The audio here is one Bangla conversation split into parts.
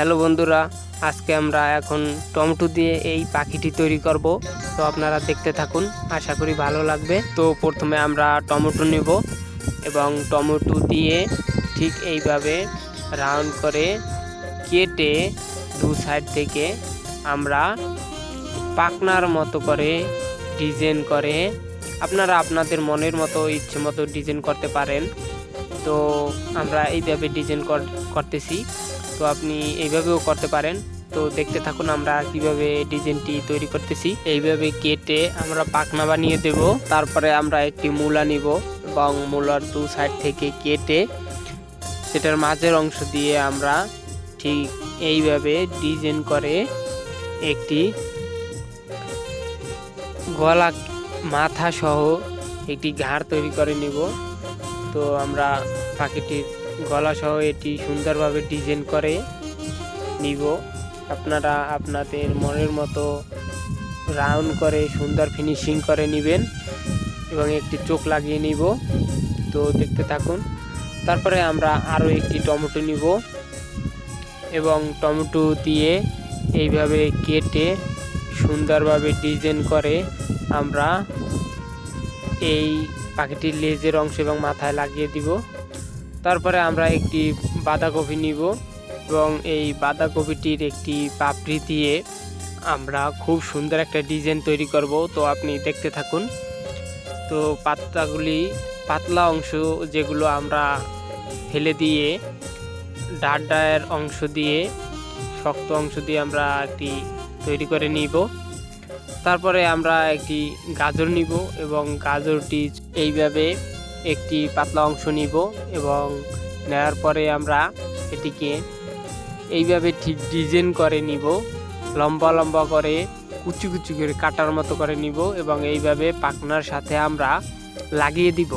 হ্যালো বন্ধুরা, আজকে আমরা এখন টমেটো দিয়ে এই পাখিটি তৈরি করব। তো আপনারা দেখতে থাকুন, আশা করি ভালো লাগবে। তো প্রথমে আমরা টমেটো নেব এবং টমেটো দিয়ে ঠিক এইভাবে রাউন্ড করে কেটে দু সাইড থেকে আমরা পাকনার মতো করে ডিজাইন করে, আপনারা আপনাদের মনের মতো ইচ্ছে মতো ডিজাইন করতে পারেন। তো আমরা এইভাবে ডিজাইন করতেছি। তো আপনি এইভাবেও করতে পারেন। তো দেখতে থাকুন আমরা কীভাবে ডিজাইনটি তৈরি করতেছি। এইভাবে কেটে আমরা পাখনা বানিয়ে দেব। তারপরে আমরা একটি মূলা নিব এবং মূলার দু সাইড থেকে কেটে সেটার মাঝের অংশ দিয়ে আমরা ঠিক এইভাবে ডিজাইন করে একটি গলা মাথা সহ একটি ঘাড় তৈরি করে নিব। তো আমরা পাখিটির গলা সহ এটি সুন্দরভাবে ডিজাইন করে নিব। আপনারা আপনাদের মনের মতো রাউন্ড করে সুন্দর ফিনিশিং করে নেবেন এবং একটি চোখ লাগিয়ে নিব। তো দেখতে থাকুন। তারপরে আমরা আরও একটি টমেটো নিব এবং টমেটো দিয়ে এইভাবে কেটে সুন্দরভাবে ডিজাইন করে আমরা এই পাখিটির লেজের অংশ এবং মাথায় লাগিয়ে দিব। তারপরে আমরা একটি বাঁধাকপি নিব এবং এই বাঁধাকপিটির একটি পাপড়ি দিয়ে আমরা খুব সুন্দর একটা ডিজাইন তৈরি করব। তো আপনি দেখতে থাকুন। তো পাতাগুলি পাতলা অংশ যেগুলো আমরা ফেলে দিয়ে ডায়ের অংশ দিয়ে, শক্ত অংশ দিয়ে আমরা একটি তৈরি করে নিব। তারপরে আমরা একটি গাজর নিব এবং গাজরটি এইভাবে একটি পাতলা অংশ নিব এবং নেওয়ার পরে আমরা এটিকে এইভাবে ঠিক ডিজাইন করে নিব। লম্বা লম্বা করে, কুচি কুচি করে কাটার মতো করে নিব এবং এইভাবে পাখনার সাথে আমরা লাগিয়ে দিব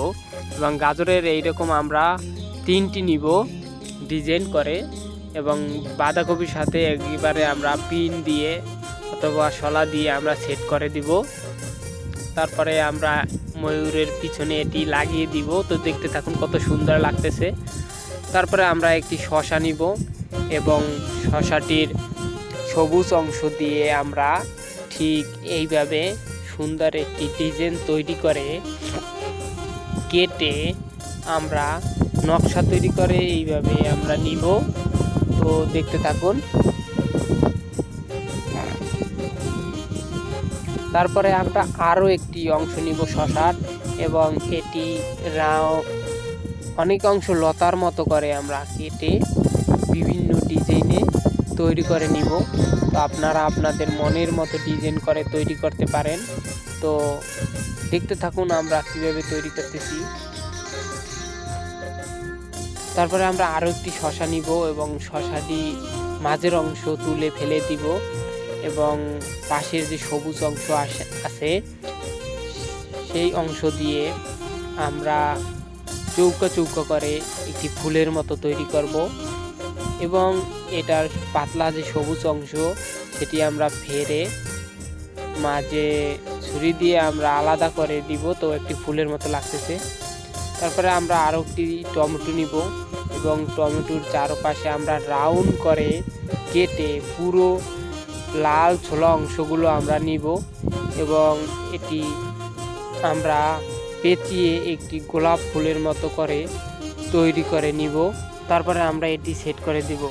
এবং গাজরের এইরকম আমরা তিনটি নিব ডিজাইন করে এবং বাঁধাকপির সাথে একবারে আমরা পিন দিয়ে অথবা শলা দিয়ে আমরা সেট করে দিব। তারপরে আমরা ময়ূরের পিছনে এটি লাগিয়ে দিব। তো দেখতে থাকুন কত সুন্দর লাগতেছে। তারপরে আমরা একটি শশা নিব এবং শশাটির সবুজ অংশ দিয়ে আমরা ঠিক এইভাবে সুন্দর একটি ডিজাইন তৈরি করে কেটে আমরা নকশা তৈরি করে এইভাবে আমরা নিব। তো দেখতে থাকুন। তারপরে আমরা আরও একটি অংশ নিব শশার এবং এটি রাও, অনেক অংশ লতার মতো করে আমরা কেটে বিভিন্ন ডিজাইনে তৈরি করে নিব। তো আপনারা আপনাদের মনের মতো ডিজাইন করে তৈরি করতে পারেন। তো দেখতে থাকুন আমরা কীভাবে তৈরি করতেছি। তারপরে আমরা আরও একটি শশা নিব এবং শশাটি মাঝের অংশ তুলে ফেলে দিব। এবং পাশের যে সবুজ অংশ আছে, সেই অংশ দিয়ে আমরা চৌকা চৌকা করে একটি ফুলের মতো তৈরি করব এবং এটার পাতলা যে সবুজ অংশ, সেটি আমরা ফেরে মাঝে ছুরি দিয়ে আমরা আলাদা করে দিব, তো একটি ফুলের মতো লাগতেছে। তারপরে আমরা আরও একটি টমেটো নিব এবং টমেটোর চারপাশে আমরা রাউন্ড করে কেটে পুরো লাল ছোলা অংশগুলো আমরা নিব এবং এটি আমরা পেঁচিয়ে একটি গোলাপ ফুলের মতো করে তৈরি করে নিব। তারপরে আমরা এটি সেট করে দিব।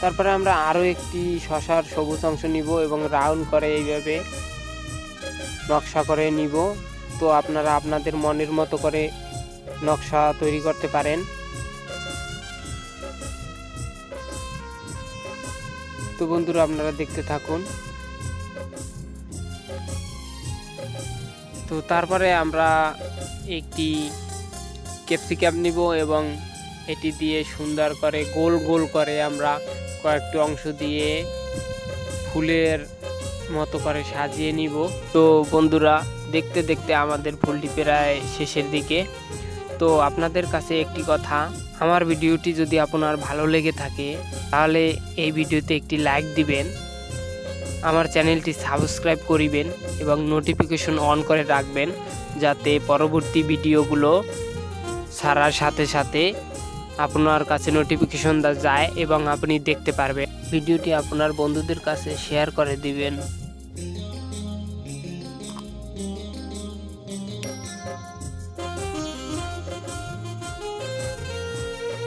তারপরে আমরা আরও একটি শশার সবুজ অংশ নিব এবং রাউন্ড করে এইভাবে নকশা করে নিব। তো আপনারা আপনাদের মনের মতো করে নকশা তৈরি করতে পারেন। তো বন্ধুরা, আপনারা দেখতে থাকুন। তো তারপরে আমরা একটি ক্যাপসিকাম নিব এবং এটি দিয়ে সুন্দর করে গোল গোল করে আমরা কয়েকটি অংশ দিয়ে ফুলের মতো করে সাজিয়ে নিব। তো বন্ধুরা, দেখতে দেখতে আমাদের ফুলটি প্রায় শেষের দিকে তো আপনাদের কাছে একটি কথা, আমার ভিডিওটি যদি আপনার ভালো লেগে থাকে, তাহলে এই ভিডিওতে একটি লাইক দিবেন, আমার চ্যানেলটি সাবস্ক্রাইব করিবেন এবং নোটিফিকেশন অন করে রাখবেন, যাতে পরবর্তী ভিডিওগুলো ছাড়ার সাথে সাথে আপনার কাছে নোটিফিকেশনটা যায় এবং আপনি দেখতে পারবেন। ভিডিওটি আপনার বন্ধুদের কাছে শেয়ার করে দিবেন।